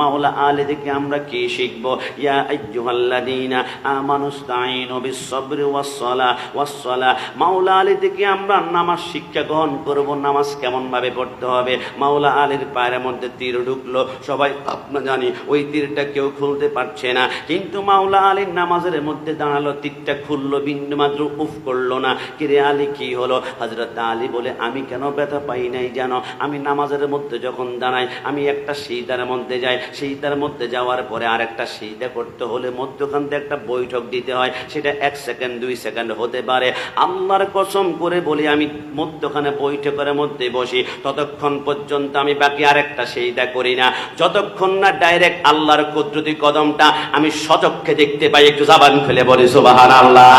মাওলা আলী থেকে আমরা কি শিখব? ইয়া আইয়ুহাল্লাযীনা আমানুস্তাঈনু বিস-সাবরি ওয়াস-সালাহ ওয়াস-সালাহ মাওলা আলী থেকে আমরা নামাজ শিক্ষা গ্রহণ করব, নামাজ কেমন ভাবে পড়তে হবে? মাওলা আলীর পায়ের মধ্যে তীর ঢুকলো, সবাই আপনার জানি, ওই তীরটা কেউ খুলতে পারছে না। কিন্তু মাওলা আলীর নামাজের মধ্যে দাঁড়াল, তীরটা খুললো, বিন্দু মাত্র উফ করল না। কিরে আলী, কি হলো? হজরত আলী বলে, আমি কেন ব্যথা পাই নাই জানো? আমি নামাজের মধ্যে যখন দাঁড়াই, আমি একটা সিজদার মধ্যে যাই সিজদার মধ্যে যাওয়ার পরে আর একটা সিজদা করতে হলে মধ্যখান থেকে একটা বৈঠক দিতে হয়, সেটা এক সেকেন্ড, দুই সেকেন্ড হতে পারে। আল্লাহর কসম করে বলি, আমি মধ্যখানে বৈঠকের মধ্যে বসি, ততক্ষণ পর্যন্ত আমি বাকি আরেকটা সিজদা করি না। যতক্ষণ না ডাইরেক্ট আল্লাহর কুদরতি কদমটা আমি সচক্ষে দেখতে পাই, একটু জাবান খুলে বলি সুবাহান আল্লাহ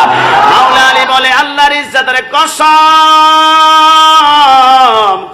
বলে, আল্লাহর ইজ্জতের কসম।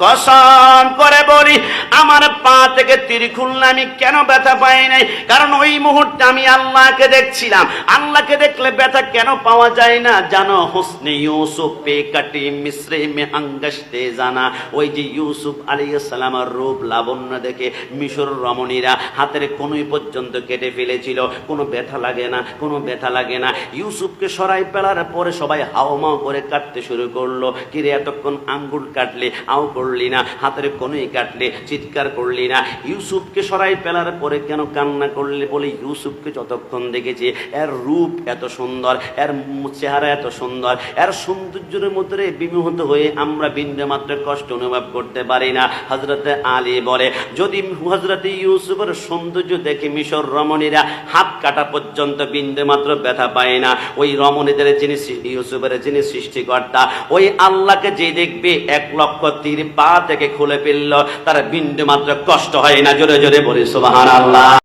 কসম করে বলি, আমার পা থেকে তীর খুললে আমি কেন ব্যথা পাই নাই? কারণ ওই মুহূর্তে আমি আল্লাহকে দেখছিলাম। আল্লাহকে দেখলে ব্যথা কেন পাওয়া যায় না? জানো, হোসনে ইউসুফ পে কাটি মিশ্রে মে আঙ্গাসতে জানা ওই যে ইউসুফ আলাইহিস সালামের রূপ লাবণ্য দেখে মিশর রমণীরা হাতের কোনোই পর্যন্ত কেটে ফেলেছিল। কোনো ব্যথা লাগে না, কোনো ব্যথা লাগে না। ইউসুফকে সরাই ফেলার পরে সবাই হাওমাও করে কাটতে শুরু করল। কিরে, এতক্ষণ আঙ্গুর কাটলে আও করলি না হাতের কোনোই কাটলে চিৎকার করলি না ইউসুফকে সরাই ফেলার পরে কেন কান্না করলে বলে, ইউসুফকে যতক্ষণ দেখেছি, এর রূপ এত সুন্দর, এর চেহারা এত সুন্দর, এর সৌন্দর্যের মধ্যে বিমোহিত হয়ে আমরা বিন্দু মাত্র কষ্ট অনুভব করতে পারি না। হজরতে আলী বলে, যদি হজরতে ইউসুফের সৌন্দর্য দেখে মিশর রমণীরা হাত কাটা পর্যন্ত বিন্দু মাত্র ব্যথা পায় না, ওই রমণীদের যিনি ইউসুফের যিনি সৃষ্টিকর্তা, ওই আল্লাহকে যে দেখবে, এক লক্ষ তীর পা থেকে খুলে ফেলল, তার বিন্দু মাত্র কষ্ট হয় না, জোরে জোরে বলি সুবাহান আল্লাহ